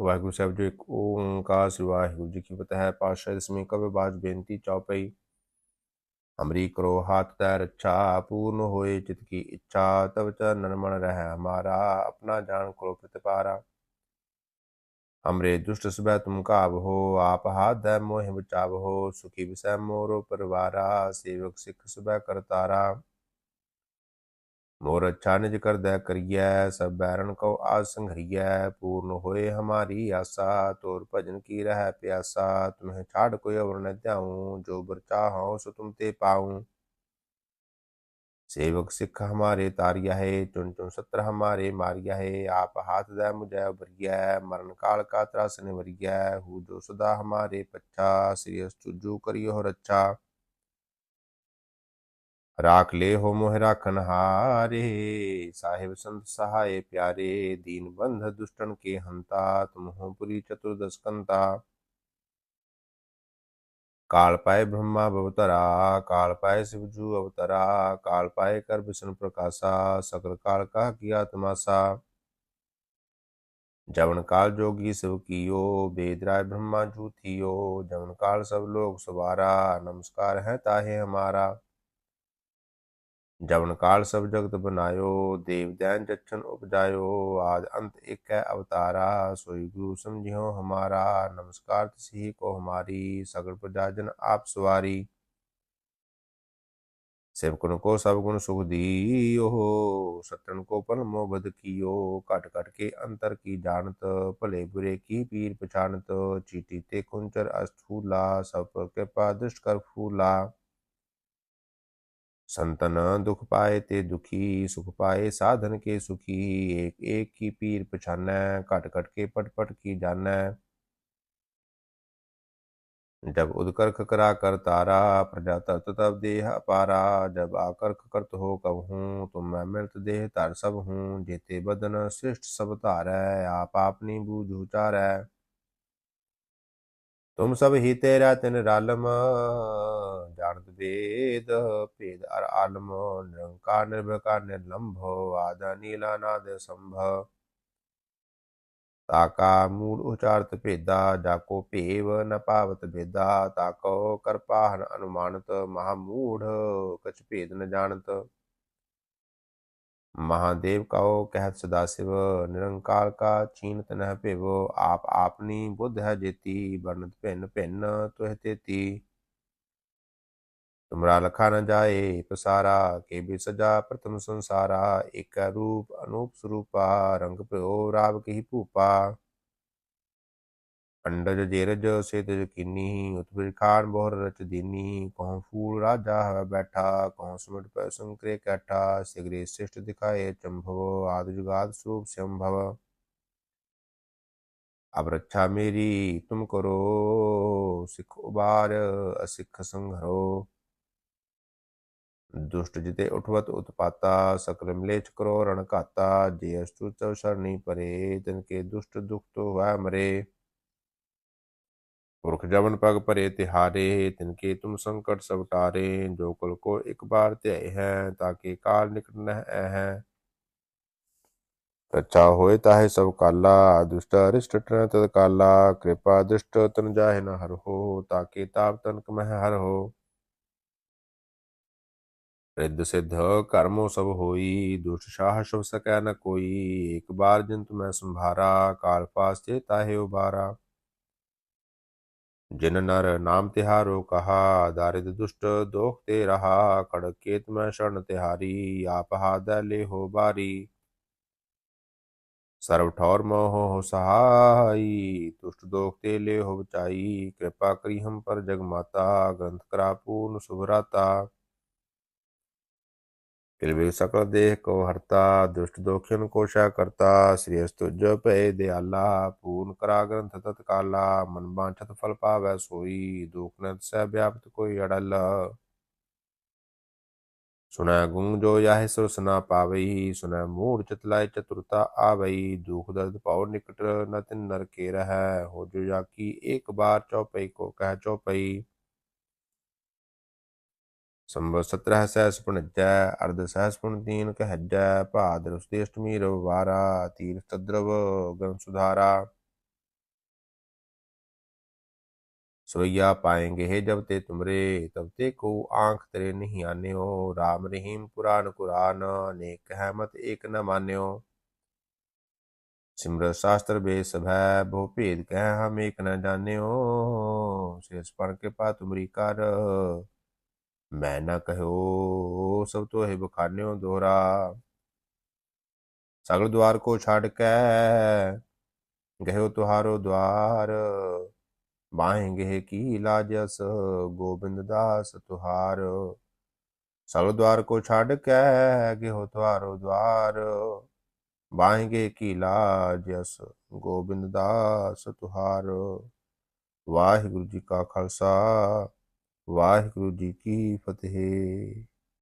ਵਾਹਿਗੁਰੂ ਸਾਹਿਬ ਜੋ ਇੱਕ ਓੰਕਾਰ ਸ੍ਰੀ ਵਾਹਿਗੁਰੂ ਜੀ ਕੀ ਫਤਿਹ ਪਾਸ਼ਾ ਜਿਸਮੇ ਕਵੇ ਬਾਜ ਬੇਨਤੀ ਚੌਪਈ ਹਮਰੀ ਕਰੋ ਹਾਥ ਦਾ ਰੱਛਾ, ਪੂਰਨ ਹੋਏ ਚਿਤ ਕੀ ਇੱਛਾ, ਤਵ ਚਰਨਨ ਮਨ ਰਹਿ ਹਮਾਰਾ ਆਪਣਾ ਜਾਣ ਕਰੋ ਪ੍ਰਤਿਪਾਰਾ। ਹਮਰੇ ਦੁਸ਼ਟ ਸਬੈ ਤੁਮ ਕਾਬ ਹੋ, ਆਪ ਹਾਥ ਦਾ ਮੋਹਿ ਬਚਾਵ ਹੋ, ਸੁਖੀ ਵਿਸੈ ਮੋਰੋ ਪਰਵਾਰਾ, ਸੇਵਕ ਸਿੱਖ ਸਬੈ ਕਰਤਾਰਾ। मोर अच्छा निज कर दय करिय, सब बैरन को आज पूर्ण होए हमारी आशा, तोर भजन की रह प्यासा। तुम्हें छाड़ कोई अवर न त्याऊं जो बर चाहो सो तुम ते पाऊँ। सेवक सिख हमारे तारिया है, चुन चुन सत्र हमारे मारिया है। आप हाथ दय मुझे उभरिया, मरण काल का त्रास निवरिया। हु जो सदा हमारे पच्छा श्री चुजू करियो रक्षा ਰਾਖ ਲੇ ਹੋ ਮੋਹ ਰਾਖਨ ਹਾਰੇ, ਸਾਹਿਬ ਸੰਤ ਸਹਾਏ ਪਿਆਰੇ, ਦੀਨ ਬੰਧ ਦੁਸ਼ਟਨ ਕੇ ਹੰਤਾ ਤੁਮਹੋ ਪੁਰੀ ਚਤੁਰਦਸ ਕੰਤਾ। ਕਾਲ ਪਾਏ ਬ੍ਰਹਮਾ ਅਵਤਾਰਾ ਕਾਲ ਪਾਏ ਸਿਵਜੂ ਅਵਤਾਰਾ, ਕਾਲ ਪਾਏ ਕਰ ਵਿਸ਼ਨ ਪ੍ਰਕਾਸ਼ਾ ਸਕਲ ਕਾਲ ਕਾ ਕੀ ਆਤਮਾਸਾ ਜਵਨ ਕਾਲ ਜੋਗੀ ਸਿਵ ਕੀਓ ਬੇਦਰਾਏ ਬ੍ਰਹਮਾ ਜੂ ਥੀਓ, ਜਵਨ ਕਾਲ ਸਭ ਲੋਕ ਸੁਵਾਰਾ, ਨਮਸਕਾਰ ਹੈ ਤਾਹੇ ਹਮਾਰਾ। ਜਵਨ ਕਾਲ ਸਭ ਜਗਤ ਬਨਾਇਓ, ਦੇਵ ਦੈਨ ਜਚਨ ਉਪਜਾਇਓ, ਆਦ ਅੰਤ ਇੱਕ ਹੈ ਅਵਤਾਰਾ, ਸੋਈ ਗੁਰੂ ਸਮਝਿਓ ਹਮਾਰਾ, ਨਮਸਕਾਰ ਤਸੀ ਕੋ ਹਮਾਰੀ, ਸਗਲ ਪ੍ਰਜਾਜਨ ਆਪ ਸਵਾਰੀ। ਸੇਵਕਨ ਕੋ ਸਭ ਗੁਣ ਸੁਖ ਦੀਓ, ਸਤਨ ਕੋ ਪਨ ਮੋ ਬਦ ਕੀਓ, ਘਟ ਘਟ ਕੇ ਅੰਤਰ ਕੀ ਜਾਣਤ, ਭਲੇ ਬੁਰੇ ਕੀ ਪੀਰ ਪਛਾਨਤ ਚੀਤੀ ਤੇ ਕੁੰਚਰ ਅਸਥੂਲਾ, ਸਭ ਪਰ ਕਿਰਪਾ ਦ੍ਰਿਸ਼ਟ ਕਰ ਫੂਲਾ। संतन दुख पाए ते दुखी, सुख पाए साधन के सुखी। एक एक की पीर पछान, घट घट के पट पट की जान। जब उदकर करा कर तारा प्रजा तत तब देह अपारा जब आकर करत हो कहूँ तुम मैं मृत देह तार सब हूँ। जेते बदन श्रेष्ठ सब तार, आप आपनी बूझ उचार ਤੁਮ ਸਭ ਹੀ ਤੇਰਾ ਤਿਨ ਰਾਲਮ, ਜਾਣਤ ਵੇਦ ਭੇਦ ਅਰ ਆਲਮ, ਨਿਰੰਕਾਰ ਨਿਰਭਕਾਰ ਨਿਰਲੰਭੋ, ਆਦ ਨੀਲਾ ਨਾਦ ਸੰਭਵ। ਤਾਕਾ ਮੂਲ ਉਚਾਰਤ ਭੇਦਾ ਜਾਕੋ ਭੇਵ ਨ ਪਾਵਤ ਭੇਦਾ ਤਾਕੋ ਕਰਪਾਹਨ ਅਨੁਮਾਨਤ ਮਹਾਮੂੜ ਕਛ ਭੇਦ ਨ ਜਾਣਤ। महादेव कहो कहत सदाशिव निरंकार का चीनत न पिव आप आपनी बुद्ध है जेती वर्णत भिन्न भिन्न तुह तेती तुमरा लखा न जाए पसारा के भी सजा प्रथम संसारा एक रूप अनूप स्वरूपा रंग प्यो राव की भूपा अंडज जेरज सेतज किन्नी उत्बिर खान बोहर रच दीनी कहों फूल राजा हवा बैठा कहों सुमिट पर संकरे कैठा सिगरे श्रेष्ठ दिखाए चंभव आदि जुगाद स्वरूप संभव अब रक्षा मेरी तुम करो सिख उबार असिख संघरो दुष्ट जिते उठवत उत्पाता सकल मिलेच करो रण घाता जे अस्तु चव शरणी परे तिनके दुष्ट दुख तो हुआ मरे ਪੁਰਖ ਜਵਨ ਪਗ ਭਰੇ ਤਿਹਾਰੇ, ਤਿਨ ਕੇ ਤੁਮ ਸੰਕਟ ਸਭ ਟਾਰੇ, ਜੋ ਕੁਲ ਕੋ ਇੱਕ ਬਾਰ ਧਿਆਏ ਹੈ, ਤਾਂ ਕਿ ਕਾਲ ਨਿਕਟ ਨਹਿ ਹੈ। ਰੱਛਾ ਹੋਏ ਤਾਹੇ ਸਭ ਕਾਲਾ, ਦੁਸ਼ਟ ਅਰਿਸ਼ਟ ਤਨ ਤਦ ਕਾਲਾ, ਕਿਰਪਾ ਦੁਸ਼ਟ ਤਨ ਜਾਹੇ ਨ ਹਰ ਹੋ, ਤਾਂ ਕਿ ਤਾਪ ਤਨ ਕਮਹਿ ਹਰ ਹੋ। ਰਿੱਧ ਸਿੱਧ ਕਰਮੋ ਸਭ ਹੋਈ, ਦੁਸ਼ਟ ਸ਼ਾਹ ਸ਼ੁਭ ਸਕੈ ਨ ਕੋਈ, ਇੱਕ ਬਾਰ ਜਿਨ ਤੁਮੈ ਸੰਭਾਰਾ, ਕਾਲ ਪਾਸ ਤੇ ਤਾਹੇ ਉਬਾਰਾ ਜਿਨ ਨਰ ਨਾਮ ਤਿਹਾਰੋ ਕਹਾ, ਦਾਰਿਦ ਦੁਸ਼ਟ ਦੋਖ ਤੇ ਰਹਾ ਕੜਕੇਤ ਮੈਂ ਸ਼ਰਨ ਤਿਹਾਰੀ, ਆਪ ਹਾਦੈ ਲੇਹੋ ਬਾਰੀ। ਸਰਵ ਠੌਰ ਮੋਹ ਹੋ ਸਹਾਈ, ਦੁਸ਼ਟ ਦੋਖ ਤੇ ਲੇਹੋ ਬਚਾਈ, ਕਿਰਪਾ ਕਰੀ ਹਮ ਪਰ ਜਗ ਮਾਤਾ, ਗ੍ਰੰਥ ਕਰਾ ਪੂਰਨ ਸੁਭਰਾਤਾ। किलवे सकल देह को हरता दुष्ट दोखिन को शा करता श्री अस्तुज पे दयाला पूर्ण करा ग्रंथ तत्काला मन बांछत फल पावै सोई दुख न सह व्याप्त कोई अड़ल सुनै गुंग जो याह सुरसना पावई सुनै मूढ़ चतलाय चतुरता आवई दुख दर्द पाओ निकट न तिन नर के रह हो जो जाकी एक बार चौपई को कह चौपई संवत सत्रह सहस्रपुण अध्याय अर्ध सहस्रपुण तीन के हज्जय भाद्र श्रेष्ठमी रववारा तीर्थ द्रव गण सुधारा सोया पाएंगे हे जब ते तुमरे तब ते को आंख तेरे नहीं आने हो राम रहीम पुराण कुरान अनेक है मत एक न मान्यो सिमरत शास्त्र बेस भय भो भेद कह हम एक न जाने हो शेष पण कृपा तुमरी कर मैं ना कहो सब तो हिब खाने दोहरा। सगल द्वार को छाड़ के गहो तुहारो द्वार। बाहेंगे की लाजस गोविंद दास तुहार। सगल द्वार को छाड़ के गेहो तुहारो द्वार। बाहेंगे की लाजस गोविंद दास तुहार। वाहिगुरु जी का खालसा। ਵਾਹਿਗੁਰੂ ਜੀ ਕੀ ਫਤਿਹ।